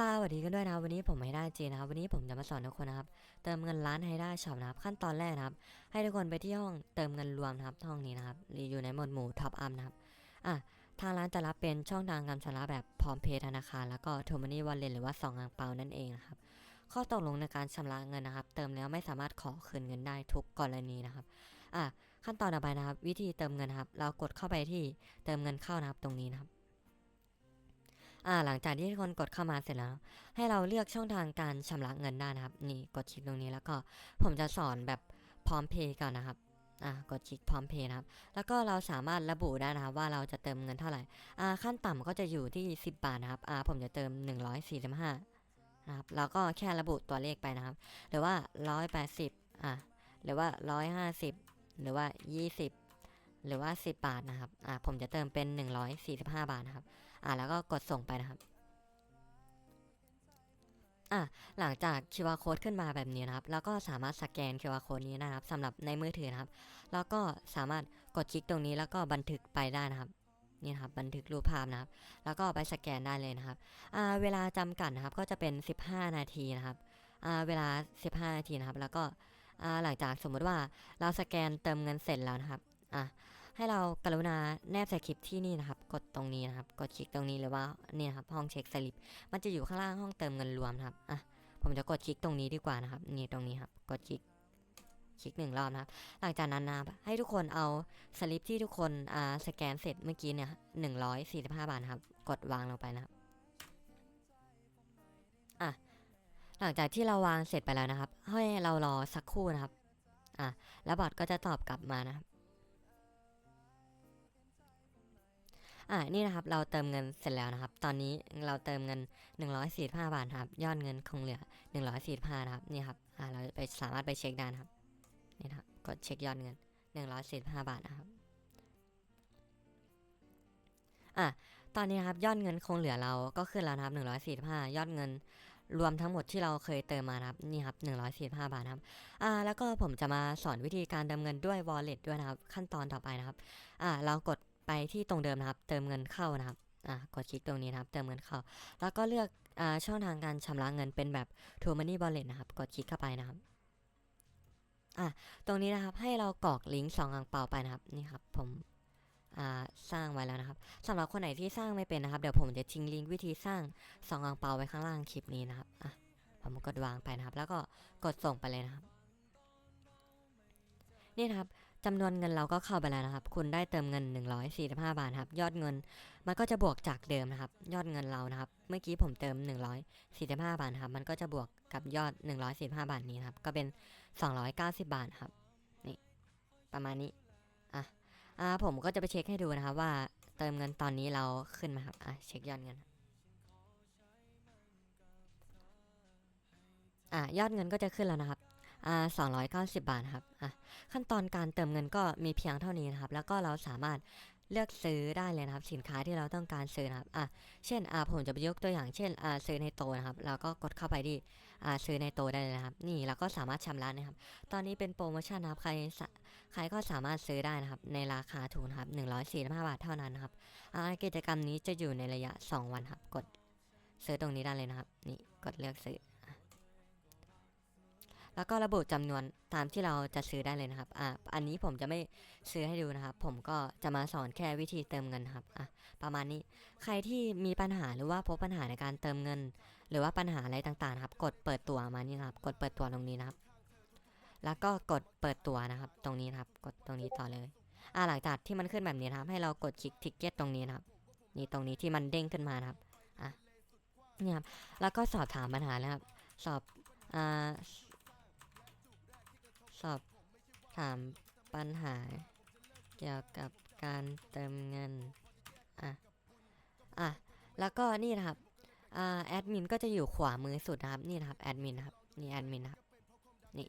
สวัสดีกันด้วยนะครับวันนี้ผมไฮด้าจีนะครับวันนี้ผมจะมาสอนทุกคนนะครับเติมเงินร้านไฮด้าช็อปนะครับขั้นตอนแรกนะครับ ให้ทุกคนไปที่ห้องเติมเงินรวมนะครับห้องนี้นะครับอยู่ในหมวดหมู่ท็อปอัพนะครับอะทางร้านจะรับเป็นช่องทางการชำระแบบพร้อมเพย์ธนาคารแล้วก็โทมันนี่วอลเล็ตหรือว่า2อ่างเปานั่นเองนะครับข้อตกลงในการชำระเงินนะครับ เติมแล้วไม่สามารถขอคืนเงินได้ทุกกรณีนะครับอะขั้นตอนต่อไปนะครับ วิธีเติมเงินครับ เรากดเข้าไปที่เติมเงินเข้านะครับตรงนี้นะครับ อ่าหลังจากที่ทุกคนกดเข้ามาเสร็จแล้ว ให้เราเลือกช่องทางการชำระเงินได้นะครับ นี่กดคลิกตรงนี้แล้วก็ผมจะสอนแบบพร้อมเพย์ก่อนนะครับอ่ากดคลิกพร้อมเพย์นะครับ แล้วก็เราสามารถระบุได้นะครับว่าเราจะเติมเงินเท่าไหร่อ่าขั้นต่ำก็จะอยู่ที่ 10 บาทนะครับอ่าผมจะเติม 145นะครับแล้วก็แค่ระบุตัวเลขไปนะครับ หรือว่า 180อ่าหรือว่า 150 หรือว่า 20 หรือว่า 10 บาทนะครับ อ่า ผมจะเติมเป็น 145 บาทนะครับ อ่า แล้วก็กดส่งไปนะครับ อะหลังจาก QR code ขึ้นมาแบบนี้นะครับ แล้วก็สามารถสแกน QR code นี้นะครับสำหรับในมือถือนะครับ แล้วก็สามารถกดคลิกตรงนี้แล้วก็บันทึกไปได้นะครับ นี่นะครับ บันทึกรูปภาพนะครับ แล้วก็ไปสแกนได้เลยนะครับ อ่า เวลาจำกัดนะครับ ก็จะเป็น 15 นาทีนะครับ อ่า เวลา 15 นาทีนะครับ แล้วก็ อ่า หลังจากสมมุติว่าเราสแกนเติมเงินเสร็จแล้วนะครับ อะให้เรากรุณาแนบสคริปที่นี่นะครับ กดตรงนี้นะครับ กดคลิกตรงนี้หรือว่าเนี่ยครับห้องเช็คสลิป มันจะอยู่ข้างล่างห้องเติมเงินรวมนะครับอะผมจะกดคลิกตรงนี้ดีกว่านะครับ นี่ตรงนี้ครับ กดคลิกคลิกหนึ่งรอบนะครับ หลังจากนั้นนะครับให้ทุกคนเอาสลิปที่ทุกคนอ่าสแกนเสร็จเมื่อกี้เนี่ยหนึ่งร้อยสี่สิบห้าบาทครับ กดวางลงไปนะครับ อะ หลังจากที่เราวางเสร็จไปแล้วนะครับ ให้เรารอสักครู่นะครับ อะ แล้วบอทก็จะตอบกลับมานะครับ อ่านี่นะครับเราเติมเงินเสร็จแล้วนะครับ ตอนนี้เราเติมเงิน 145 บาทครับยอดเงินคงเหลือ 145นะครับนี่ครับอ่าเราไปสามารถไปเช็คได้นะครับนี่นะครับกดเช็คยอดเงิน 145 บาทนะครับอะตอนนี้ครับยอดเงินคงเหลือเราก็ขึ้นแล้วนะครับ 145 ยอดเงินรวมทั้งหมดที่เราเคยเติมมานะครับนี่ครับ145 บาทครับอ่าแล้วก็ผมจะมาสอนวิธีการเติมเงินด้วย wallet ด้วยนะครับ ขั้นตอนต่อไปนะครับอ่าเรากด ไปที่ตรงเดิมนะครับ เติมเงินเข้านะครับอะกดคลิกตรงนี้นะครับ เติมเงินเข้า แล้วก็เลือกอ่าช่องทางการชำระเงินเป็นแบบ t o Money Wallet นะครับ กดคลิกเข้าไปนะครับอะตรงนี้นะครับให้เรากรอกลิงก์สองอ่างเปาไปนะครับนี่ครับผมสร้างไว้แล้วนะครับสำหรับคนไหนที่สร้างไม่เป็นนะครับ เดี๋ยวผมจะทิ้งลิงก์วิธีสร้างสองอ่างเปาไว้ข้างล่างคลิปนี้นะครับอะผมกดวางไปนะครับ แล้วก็กดส่งไปเลยนะครับ นี่ครับจำนวนเงินเราก็เข้าไปแล้วนะครับ คุณได้เติมเงิน 145 บาทครับ ยอดเงินมันก็จะบวกจากเดิมนะครับ ยอดเงินเรานะครับ เมื่อกี้ผมเติม 145 บาทครับ มันก็จะบวกกับยอด145บาทนี้ครับ ก็เป็น 290 บาทครับ นี่ ประมาณนี้ อะ อ่า ผมก็จะไปเช็คให้ดูนะครับ ว่าเติมเงินตอนนี้เราขึ้นไหมครับ อะ เช็คยอดเงิน อะ ยอดเงินก็จะขึ้นแล้วนะครับ อ่า290 บาทครับอะขั้นตอนการเติมเงินก็มีเพียงเท่านี้นะครับ แล้วก็เราสามารถเลือกซื้อได้เลยนะครับ สินค้าที่เราต้องการซื้อนะครับอะเช่นอ่าผมจะไปยกตัวอย่างเช่นอ่าซื้อในโตนะครับเราก็กดเข้าไปที่อ่าซื้อในโตได้เลยนะครับ นี่เราก็สามารถชำระนะครับ ตอนนี้เป็นโปรโมชั่นนะครับใครใครก็สามารถซื้อได้นะครับ ในราคาถูกนครับ145 บาทเท่านั้นนะครับอ่ากิจกรรมนี้จะอยู่ในระยะ 2 วันครับ กดซื้อตรงนี้ได้เลยนะครับ นี่กดเลือกซื้อ แล้วก็ระบุจำนวนตามที่เราจะซื้อได้เลยนะครับอะอันนี้ผมจะไม่ซื้อให้ดูนะครับ ผมก็จะมาสอนแค่วิธีเติมเงินครับอะประมาณนี้ใครที่มีปัญหาหรือว่าพบปัญหาในการเติมเงิน หรือว่าปัญหาอะไรต่างๆครับ กดเปิดตัวมานี่นะครับ กดเปิดตัวตรงนี้นะครับ แล้วก็กดเปิดตัวนะครับ ตรงนี้นะครับ กดตรงนี้ต่อเลยอะหลังจากที่มันขึ้นแบบนี้นะครับ ให้เรากดคลิกทิกเก็ตตรงนี้นะครับ นี่ตรงนี้ที่มันเด้งขึ้นมานะครับอะนี่ครับแล้วก็สอบถามปัญหานะครับ สอบอ่า สอบถามปัญหา เกี่ยวกับการเติมเงิน อะ อะ แล้วก็นี่นะครับอ่าแอดมินก็จะอยู่ขวามือสุดนะครับ นี่นะครับแอดมินนะครับ นี่แอดมินนะครับ นี่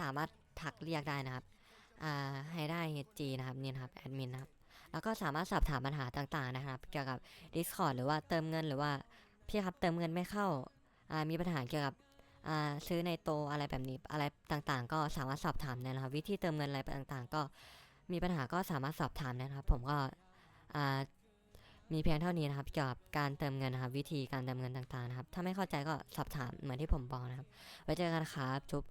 สามารถทักเรียกได้นะครับ อ่า ให้ได้ HG นะครับ นี่นะครับแอดมินนะครับ แล้วก็สามารถสอบถามปัญหาต่างๆนะครับ เกี่ยวกับ Discord หรือว่าเติมเงินหรือว่าพี่ครับเติมเงินไม่เข้า อ่า มีปัญหาเกี่ยวกับ ซื้อในโตอะไรแบบนี้อะไรต่างๆ ก็สามารถสอบถามได้นะครับ วิธีเติมเงินอะไรต่างๆ ก็มีปัญหาก็สามารถสอบถามได้นะครับ ผมก็มีเพียงเท่านี้นะครับเกี่ยวกับการเติมเงินนะครับ วิธีการเติมเงินต่างๆนะครับ ถ้าไม่เข้าใจก็สอบถามเหมือนที่ผมบอกนะครับ ไว้เจอกันครับจุ๊บ